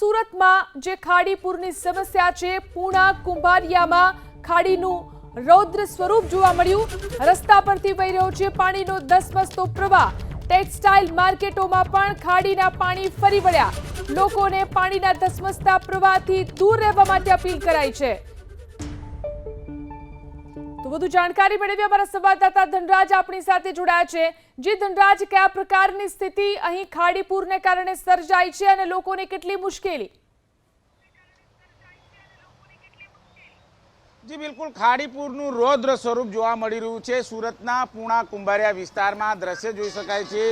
સુરતમાં જે ખાડીપુરની સમસ્યા છે, પૂણા, કુંભારિયામાં ખાડીનું રૌદ્ર સ્વરૂપ જોવા મળ્યું. રસ્તા પરથી વહી રહ્યો છે પાણીનો ધસમસતો પ્રવાહ. ટેક્સટાઇલ માર્કેટોમાં પણ ખાડીના પાણી ફરી વળ્યા. લોકોને પાણીના ધસમસતા પ્રવાહથી દૂર રહેવા માટે અપીલ કરાઈ છે. તો વધુ જાણકારી મેળવી અમારા સંવાદદાતા ધનરાજ આપણી સાથે જોડાયા છે. જે ધનરાજ કયા પ્રકારની સ્થિતિ અહીં ખાડીપુરને કારણે સર્જાઈ છે અને લોકોને કેટલી મુશ્કેલી? જી, બિલકુલ. ખાડીપુરનું રૌદ્ર સ્વરૂપ જોવા મળી રહ્યું છે. સુરતના પૂણા કુંભારિયા વિસ્તારમાં દ્રશ્ય જોઈ શકાય છે.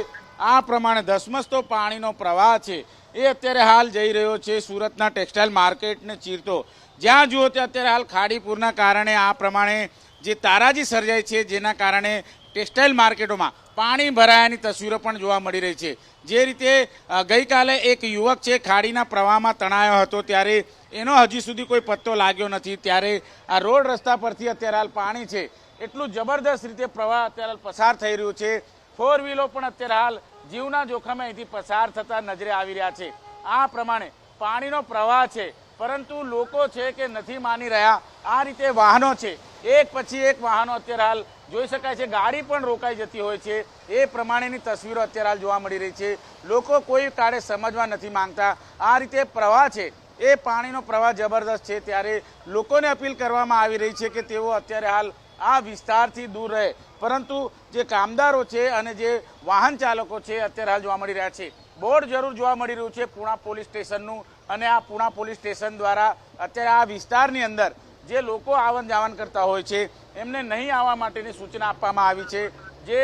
આ પ્રમાણે ધસમસતો પાણીનો પ્રવાહ છે. એ અત્યારે હાલ જઈ રહ્યો છે સુરતના ટેક્સટાઇલ માર્કેટને ચીરતો. જ્યાં જુઓ ત્યાં અત્યારે હાલ ખાડીપુરના કારણે આ પ્રમાણે જે તારાજી સર્જાય છે, જેના કારણે ટેક્સટાઇલ માર્કેટોમાં પાણી ભરાયાની તસવીરો પણ જોવા મળી રહી છે. જે રીતે ગઈકાલે એક યુવક છે, ખાડીના પ્રવાહમાં તણાયો હતો, ત્યારે એનો હજી સુધી કોઈ પત્તો લાગ્યો નથી. ત્યારે આ રોડ રસ્તા પરથી અત્યારે હાલ પાણી છે. એટલું જબરદસ્ત રીતે પ્રવાહ અત્યારે હાલ પસાર થઈ રહ્યું છે. ફોર વ્હીલો પણ અત્યારે હાલ જીવના જોખમે અહીંથી પસાર થતા નજરે આવી રહ્યા છે. આ પ્રમાણે પાણીનો પ્રવાહ છે, પરંતુ લોકો છે કે નથી માની રહ્યા. આ રીતે વાહનો છે એક પછી એક વાહનો અત્યારે હાલ જોઈ શકાય છે. ગાડી પણ રોકાઈ જતી હોય છે. એ પ્રમાણેની તસવીરો અત્યારે હાલ જોવા મળી રહી છે. લોકો કોઈ કાળે સમજવા નથી માંગતા. આ રીતે પ્રવાહ છે, એ પાણીનો પ્રવાહ જબરદસ્ત છે. ત્યારે લોકોને અપીલ કરવામાં આવી રહી છે કે તેઓ અત્યારે હાલ આ વિસ્તારથી દૂર રહે. પરંતુ જે કામદારો છે અને જે વાહન ચાલકો છે અત્યારે હાલ જોવા મળી રહ્યા છે. બોર્ડ જરૂર જોવા મળી રહ્યું છે પૂણા પોલીસ સ્ટેશનનું. અને આ પૂણા પોલીસ સ્ટેશન દ્વારા અત્યારે આ વિસ્તારની અંદર જે લોકો આવન જાવન કરતા હોય છે, એમને નહીં આવવા માટેની સૂચના આપવામાં આવી છે. જે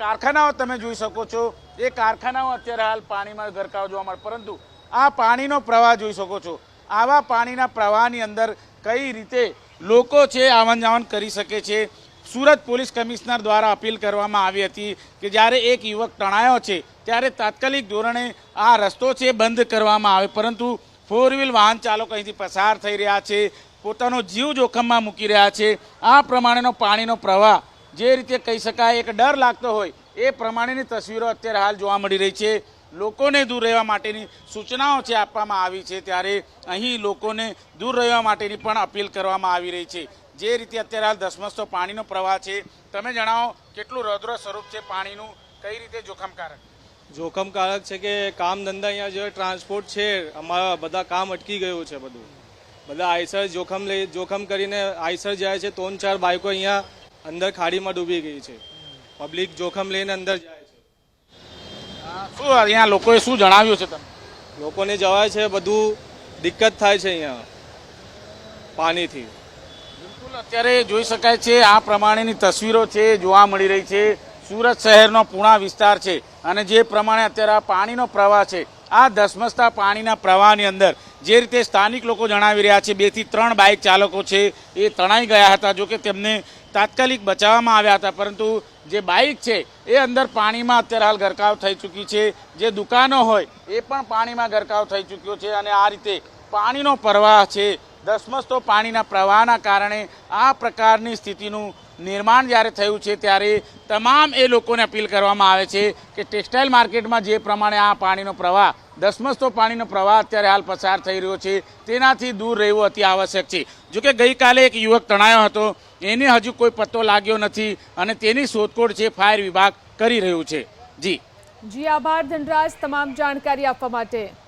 કારખાનાઓ તમે જોઈ શકો છો, એ કારખાનાઓ અત્યારે હાલ પાણીમાં ગરકાવ જોવા મળે, પરંતુ આ પાણીનો પ્રવાહ જોઈ શકો છો. આવા પાણીના પ્રવાહની અંદર કઈ રીતે લોકો છે આવન જાવન કરી શકે છે? સુરત પોલીસ કમિશનર દ્વારા અપીલ કરવામાં આવી હતી કે જ્યારે એક યુવક તણાયો છે, ત્યારે તાત્કાલિક ધોરણે આ રસ્તો છે બંધ કરવામાં આવે, પરંતુ ફોર વ્હીલ વાહન ચાલકો અહીંથી પસાર થઈ રહ્યા છે. પોતાનો જીવ જોખમમાં મૂકી રહ્યા છે. આ પ્રમાણેનો પાણીનો પ્રવાહ, જે રીતે કહી શકાય એક ડર લાગતો હોય, એ પ્રમાણેની તસવીરો અત્યારે હાલ જોવા મળી રહી છે. લોકોને દૂર રહેવા માટેની સૂચનાઓ છે આપવામાં આવી છે ત્યારે અહીં લોકોને દૂર રહેવા માટેની પણ અપીલ કરવામાં આવી રહી છે. જે રીતે અત્યારે હાલ ધસમસતો પાણીનો પ્રવાહ છે. તમે જણાવો, કેટલું રૌદ્ર સ્વરૂપ છે પાણીનું? કઈ રીતે જોખમકારક? જોખમકારક છે કે કામ ધંધા અહીંયા જે ટ્રાન્સપોર્ટ છે, અમારા બધા કામ અટકી ગયું છે બધું. બધા આઈસર જોખમ લઈ જોખમ કરીને આઈસર જાય છે ત્રણ ચાર બાઇકો અહીંયા અંદર ખાડીમાં ડૂબી ગઈ છે. પબ્લિક જોખમ લઈને અંદર જાય છે. શું અહીંયા લોકોએ શું જણાવ્યું છે તમે લોકોને જવાય છે બધું દિક્કત થાય છે અહીંયા પાણીથી. બિલકુલ અત્યારે જોઈ શકાય છે આ પ્રમાણેની તસવીરો છે જોવા મળી રહી છે. સુરત શહેરનો પૂણા વિસ્તાર છે અને જે પ્રમાણે અત્યારે આ પાણીનો પ્રવાહ છે આ ધસમસતા પાણીના પ્રવાહની અંદર જે રીતે સ્થાનિક લોકો જણાવી રહ્યા છે બેથી ત્રણ બાઇક ચાલકો છે, એ તણાઈ ગયા હતા જો કે તેમને તાત્કાલિક બચાવવામાં આવ્યા હતા, પરંતુ જે બાઇક છે, એ અંદર પાણીમાં અત્યારે હાલ ગરકાવ થઈ ચૂકી છે. જે દુકાનો હોય, એ પણ પાણીમાં ગરકાવ થઈ ચૂક્યો છે અને આ રીતે પાણીનો પ્રવાહ છે, ધસમસતો પાણીના પ્રવાહના કારણે આ પ્રકારની સ્થિતિનું નિર્માણ જ્યારે થયું છે, ત્યારે તમામ એ લોકોને અપીલ કરવામાં આવે છે કે ટેક્સટાઇલ માર્કેટમાં જે પ્રમાણે આ પાણીનો પ્રવાહ ધસમસતો પાણીનો પ્રવાહ અત્યારે હાલ પસાર થઈ રહ્યો છે. તેનાથી દૂર રહેવું અતિ આવશ્યક છે. જોકે ગઈકાલે એક યુવક તણાયો હતો. એને હજુ કોઈ પત્તો લાગ્યો નથી અને તેની શોધખોળ છે ફાયર વિભાગ કરી રહ્યું છે. જી. જી, આભાર ધનરાજ. તમામ જાણકારી આપવા માટે.